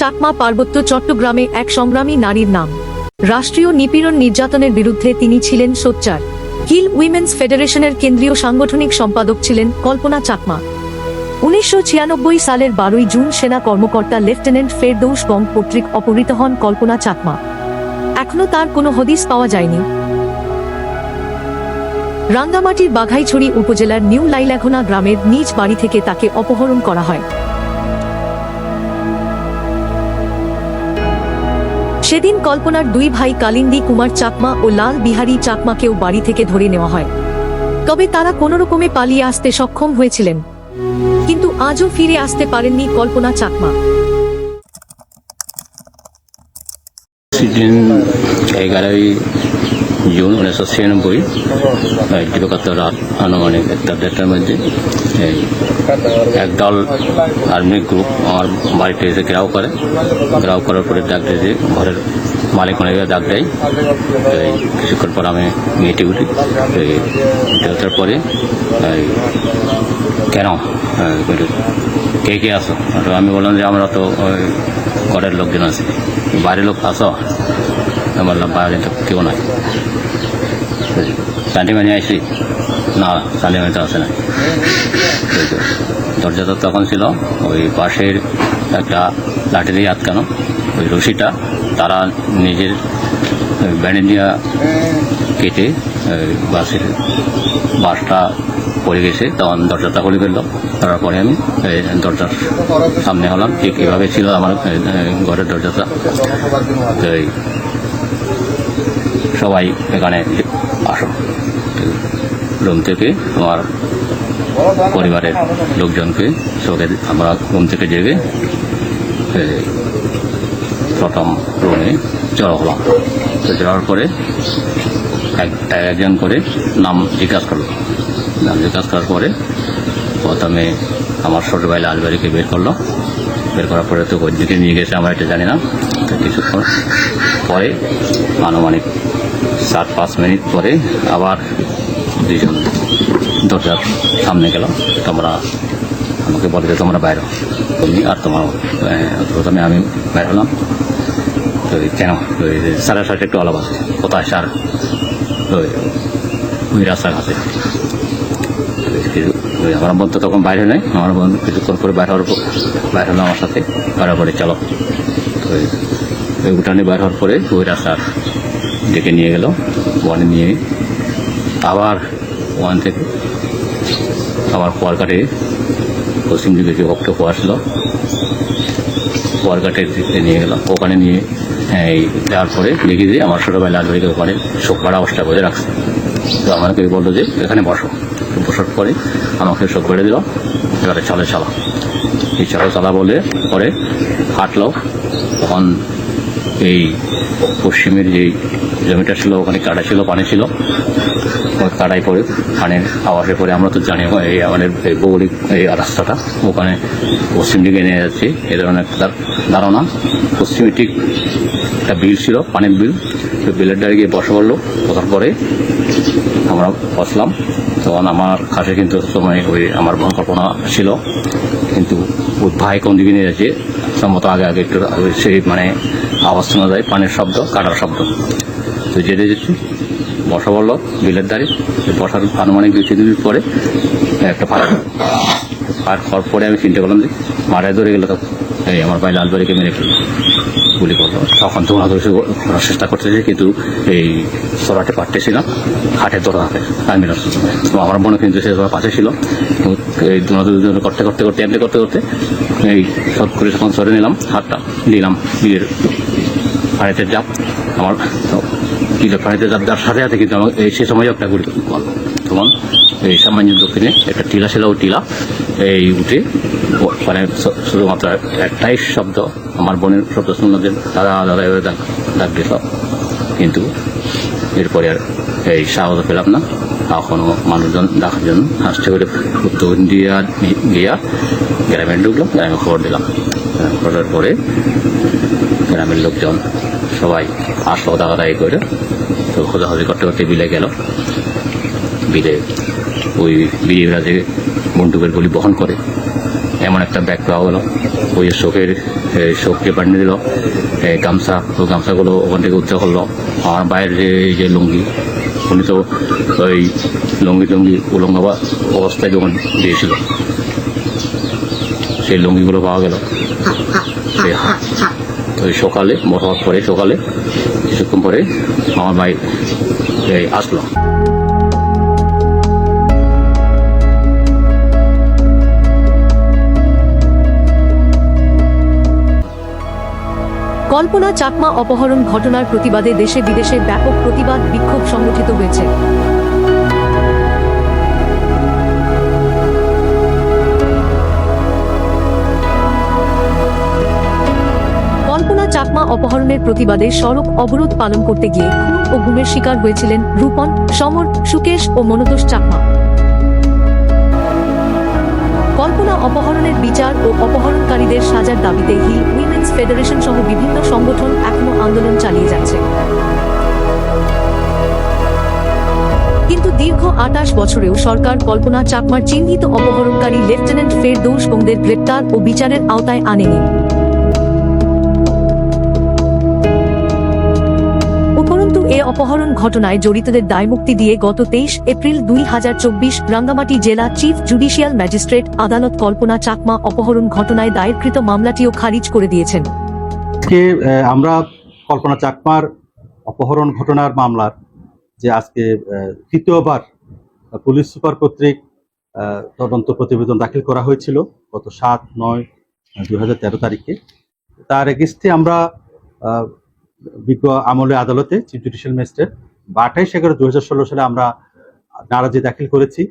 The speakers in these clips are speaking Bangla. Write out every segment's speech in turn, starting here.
চাকমা পার্বত্য চট্টগ্রামে এক সংগ্রামী নারীর নাম। রাষ্ট্রীয় নিপীড়ন নির্যাতনের বিরুদ্ধে তিনি ছিলেন সোচ্চার। হিল উইমেন্স ফেডারেশনের কেন্দ্রীয় সাংগঠনিক সম্পাদক ছিলেন কল্পনা চাকমা। উনিশশো ছিয়ানব্বই সালের বারোই জুন সেনা কর্মকর্তা লেফটেন্যান্ট ফেরদৌস বং কর্তৃক অপহৃত হন কল্পনা চাকমা। এখনও তার কোনো হদিস পাওয়া যায়নি। রাঙ্গামাটির বাঘাইছড়ি উপজেলার নিউ লাইলাঘোনা গ্রামের নিজ বাড়ি থেকে তাকে অপহরণ করা হয়। সেদিন কল্পনার দুই ভাই কালিন্দি, কুমার চাকমা ও লাল বিহারী চাকমাকেও বাড়ি থেকে ধরে নেওয়া হয়। তবে তারা কোনো রকমে পালিয়ে আসতে সক্ষম হয়েছিলেন। কিন্তু আজও ফিরে আসতে পারেননি কল্পনা চাকমা। সেদিন এগারোই জুন উনিশশো ছিয়ানব্বই, এই রাত আনুমানিক একটা দেড়টার মধ্যে একদল আর্মি গ্রুপ আমার বাড়িতে এসে ঘেরাও করে। ঘেরাও করার পরে ডাক দিয়ে ঘরের মালিক অনেক ডাক দেয়। কিছুক্ষণ পর আমি মেয়েটি উঠি ওঠার পরে কেন? কে কে আসো আমি বললাম যে আমরা তো ঘরের লোকজন আছি। বাইরের লোক আসো আমার বাইরে তো কেউ নাই। চান্ডি মানে আইসি না চান্ডি মানে তো আসে না এই তো, দরজা তো তখন ছিল ওই পাশের একটা লাঠি দিয়ে আটকানো। ওই রশিটা তারা নিজের ব্যান্ডে নিয়ে কেটে বাসের বাসটা পড়ে গেছে তখন দরজাটা খুলে ফেলল। তারপরে আমি এই দরজার সামনে হলাম। ঠিক এভাবে ছিল আমার ঘরের দরজাটা। তো সবাই এখানে আসো। রুম থেকে আমার পরিবারের লোকজনকে সবাই আমরা রুম থেকে জেগে প্রথম রুমে জড়ো হলাম। তো জড়ার পরে এক একজন করে নাম জিজ্ঞাসা করল। নাম জিজ্ঞাসা করার পরে প্রথমে আমার ছোট ভাই লালবাড়িকে বের করল। বের করার পরে তো ওই দিকে নিয়ে গেছে, আমরা এটা জানি না। তো কিছুক্ষণ পরে আনুমানিক সাত পাঁচ মিনিট পরে আবার দুইজন দরজার সামনে গেল। তোমরা আমাকে বলে যে তোমরা বাইরে। তুমি আর তোমার প্রথমে আমি বাইর হলাম। তো কেন? ওই স্যারের সাথে একটু আলাপ আছে। কোথায় স্যার? ওই ওই কিছু ওই আমার বন্ধু তখন বাইরে নেই আমার বন্ধু কিছুক্ষণ করে বাইরে হওয়ার বাইরে হলো আমার সাথে। বাইরে করে চলো। তো ওই- ওই উঠানে বাইর হওয়ার পরে ওই রাস্তার ডেকে নিয়ে গেল ওয়ানে নিয়ে আবার ওয়ান থেকে আবার কুয়ারকাটে পশ্চিম দিকে যে কুয়া ছিল কুয়ারকাটের দিকে নিয়ে গেল। ওখানে নিয়ে, এই যাওয়ার পরে দেখি যে আমার ছোটোবেলা লালবাড়িকে ওখানে শোক করা অবস্থা করে রাখছে। তো আমাকে বলল যে, এখানে বসো। বসার পরে আমাকে শোক করে দিল, এবারে চলে চালা। এই চলো চালা বলে পরে হাঁটলো, তখন এই পশ্চিমের যেই জমিটা ছিল, ওখানে কাটা ছিল, পানি ছিল। কাটাই পরে পানির আওয়াজে পরে আমরা তো জানি এই আমাদের এই ভৌগোলিক এই রাস্তাটা। ওখানে পশ্চিম দিকে নিয়ে যাচ্ছে। এ ধরনের একটা ধারণা। পশ্চিমে ঠিক একটা বিল ছিল, পানির বিল। তো বিলের ডাড়ি গিয়ে বসে পড়ল। বসার পরে আমরা বসলাম। তখন আমার কাছে কিন্তু সময় ওই আমার কল্পনা ছিল। কিন্তু ওই ভাই কোন দিকে নিয়ে যাচ্ছে? সম্ভবত আগে আগে একটু সেই মানে আওয়াজ শোনা যায়, পানির শব্দ, কাটার শব্দ। তো যেতে যেতে বসা বলল, বিলের ধারে, বসার আনুমানিক দুই তিন পরে একটা ফায়ার ফায়ার হওয়ার পরে আমি চিন্তা করলাম যে মারায় ধরে গেল তখন। এই আমার ভাই লালবাড়িকে মেরে ফেলল, গুলি করল। তখন ওনাকে করার চেষ্টা করতেছে, কিন্তু এই সরাতে পারতেছি না হাটে ধরা হাতে, আমি আমার মনে কিন্তু সে পাশে ছিল। এই দুজন করতে করতে করতে, এমনি করতে করতে এই সব করে যখন সরে নিলাম, হাতটা নিলাম বিয়ের পানিতে চাপ আমার কিলো পানিতে চাপ যার সাথে সাথে কিন্তু আমার এই সে সময় একটা গুলি করল। এই সামান্য দক্ষিণে একটা টিলা ছিল টিলা এই উঠে মানে শুধুমাত্র একটাই শব্দ আমার বোনের শব্দ শুনলাম যে, দাদা দাদা, এভাবে ডাক দিল কিন্তু এরপরে আর এই সাহস পেলাম না। এখনও মানুষজন দেখার জন্য হাসতে করে উত্তর দিয়া গিয়া গ্রামে ঢুকলাম গ্রামে খবর দিলাম। খবরের পরে গ্রামের লোকজন সবাই আসলো দাগাদাগি করে। তো খোঁজাখুঁজি করতে করতে বিলে গেল। বিলে ওই বিড়িরা যে বন্দুকের গুলি বহন করে। এমন একটা ব্যাগ পাওয়া গেল। ওই শোকের শোককে পাঠিয়ে দিল। গামছা, ওই গামছাগুলো ওখান থেকে উদ্ধার করল। আমার বাইরের যে- যে লুঙ্গি, উনি তো ওই লুঙ্গি টুঙ্গি উলঙ্গ অবস্থায় যখন দিয়েছিল, সেই লুঙ্গিগুলো পাওয়া গেল। ওই সকালে মোটামুট পরে সকালে, কিছুক্ষণ পরে আমার ভাই আসলো। কল্পনা চাকমা অপহরণ ঘটনার প্রতিবাদে দেশে বিদেশে ব্যাপক প্রতিবাদ বিক্ষোভ সংগঠিত হয়েছে। কল্পনা চাকমা অপহরণের প্রতিবাদে সড়ক অবরোধ পালন করতে গিয়ে খুন ও গুমের শিকার হয়েছিলেন রূপন, সমর, সুকেশ ও মনতোষ চাকমা। কল্পনা অপহরণের বিচার ও অপহরণকারীদের সাজার দাবিতে হিল উইমেন্স ফেডারেশন সহ বিভিন্ন সংগঠন এখনও আন্দোলন চালিয়ে যাচ্ছে। কিন্তু দীর্ঘ আটাশ বছরেও সরকার কল্পনা চাকমার চিহ্নিত অপহরণকারী লেফটেন্যান্ট ফেরদৌস ওংদের গ্রেপ্তার ও বিচারের আওতায় আনেনি। অপহরণ ঘটনায় জড়িতদের দায়মুক্তি দিয়ে গত তেইশ এপ্রিল দুই হাজার চব্বিশ রাঙ্গামাটি জেলা চিফ জুডিশিয়াল ম্যাজিস্ট্রেট আদালত কল্পনা চাকমা অপহরণ ঘটনায় দায়েরকৃত মামলাটিও খারিজ করে দিয়েছেন। আমরা কল্পনা চাকমার অপহরণ ঘটনার মামলার যে আজকে তৃতীয়বার পুলিশ সুপার কর্তৃক তদন্ত প্রতিবেদন দাখিল করা হয়েছিল গত সাত নয় তেরো তারিখে। তার এগেস্টে আমরা বিজ্ঞ আমলে আদালতে চিফ জুডিশিয়াল ম্যাজিস্ট্রেট বা আঠাইশ এগারো দু হাজার ষোলো সালে আমরা নারাজি দাখিল করেছি।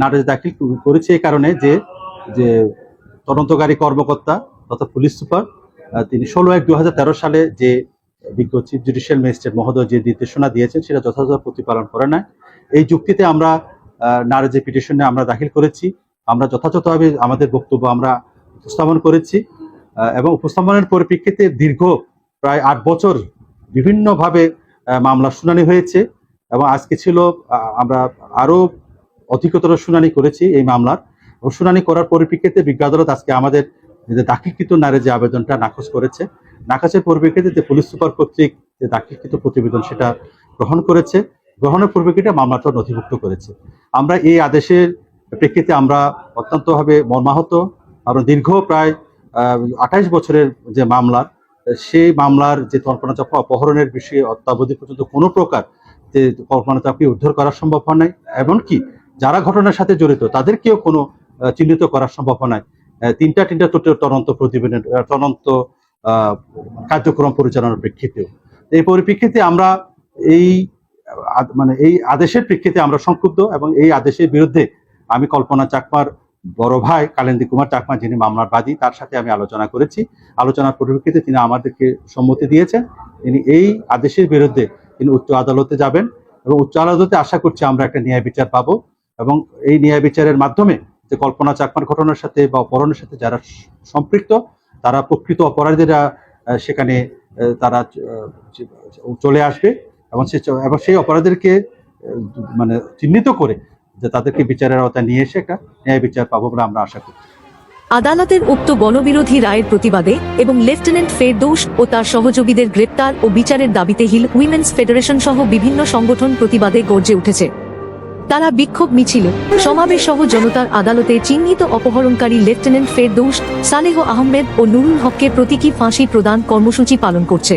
নারাজি দাখিল করেছি এই কারণে যে যে তদন্তকারী কর্মকর্তা তথা পুলিশ সুপার তিনি ষোলো এক দু সালে যে বিজ্ঞ চিফ জুডিশিয়াল ম্যাজিস্ট্রেট মহোদয় যে নির্দেশনা দিয়েছেন, সেটা যথাযথ প্রতিপালন করে না এই যুক্তিতে আমরা নারাজি পিটিশনে আমরা দাখিল করেছি। আমরা যথাযথভাবে আমাদের বক্তব্য আমরা উপস্থাপন করেছি এবং উপস্থাপনের পরিপ্রেক্ষিতে দীর্ঘ প্রায় আট বছর বিভিন্নভাবে আহ, মামলার শুনানি হয়েছে এবং আজকে ছিল আমরা আরও অধিকতর শুনানি করেছি এই মামলার। শুনানি করার পরিপ্রেক্ষিতে বিজ্ঞ আদালত আজকে আমাদের যে দাখিলকৃত নারে যে আবেদনটা নাকচ করেছে নাকচের পরিপ্রেক্ষিতে যে পুলিশ সুপার কর্তৃক যে দাখিলকৃত প্রতিবেদন সেটা গ্রহণ করেছে গ্রহণের পরিপ্রেক্ষিতে মামলাটা নথিভুক্ত করেছে। আমরা এই আদেশের প্রেক্ষিতে আমরা অত্যন্তভাবে মর্মাহত আর দীর্ঘ প্রায় আঠাইশ বছরের যে মামলার সেই মামলার যে কল্পনা চাপা অপহরণের বিষয়ে অত্যাবধি পর্যন্ত কোনো প্রকার যে কল্পনা চাপকে উদ্ধার করা সম্ভব হয় নাই, এমনকি যারা ঘটনার সাথে জড়িত তাদেরকেও কোনো চিহ্নিত করা সম্ভব হয় নাই। তিনটা তিনটা তদন্ত প্রতিবেদন তদন্ত কার্যক্রম পরিচালনার প্রেক্ষিতেও। এই পরিপ্রেক্ষিতে আমরা এই মানে এই আদেশের প্রেক্ষিতে আমরা সংক্ষুব্ধ এবং এই আদেশের বিরুদ্ধে আমি কল্পনা চাকমার বড় ভাই কালেন্দি কুমার চাকমা, যিনি মামলার বাদী, তার সাথে আমি আলোচনা করেছি। আলোচনার পরিপ্রেক্ষিতে তিনি আমাদেরকে সম্মতি দিয়েছেন। তিনি এই আদেশের বিরুদ্ধে তিনি উচ্চ আদালতে যাবেন এবং উচ্চ আদালতে আশা করছি আমরা একটা ন্যায় বিচার পাবো এবং এই ন্যায় বিচারের মাধ্যমে যে কল্পনা চাকমার ঘটনার সাথে বা অপহরণের সাথে যারা সম্পৃক্ত, তারা প্রকৃত অপরাধীরা সেখানে তারা চলে আসবে এবং সে, এবং সেই অপরাধীদেরকে মানে চিহ্নিত করে যে তাদেরকে বিচারের আওতায় নিয়ে এসে একটা ন্যায় বিচার পাবো বলে আমরা আশা করি আদালতের উক্ত গণবিরোধী রায়ের প্রতিবাদে এবং লেফটেন্যান্ট ফেরদৌস ও তার সহযোগীদের গ্রেপ্তার ও বিচারের দাবিতে হিল উইমেন্স ফেডারেশন সহ বিভিন্ন সংগঠন প্রতিবাদে গর্জে উঠেছে। তারা বিক্ষোভ মিছিল সমাবেশ সহ জনতার আদালতে চিহ্নিত অপহরণকারী লেফটেন্যান্ট ফেরদৌস সালেহ আহমেদ ও নুরুল হককে প্রতীকী ফাঁসি প্রদান কর্মসূচি পালন করছে।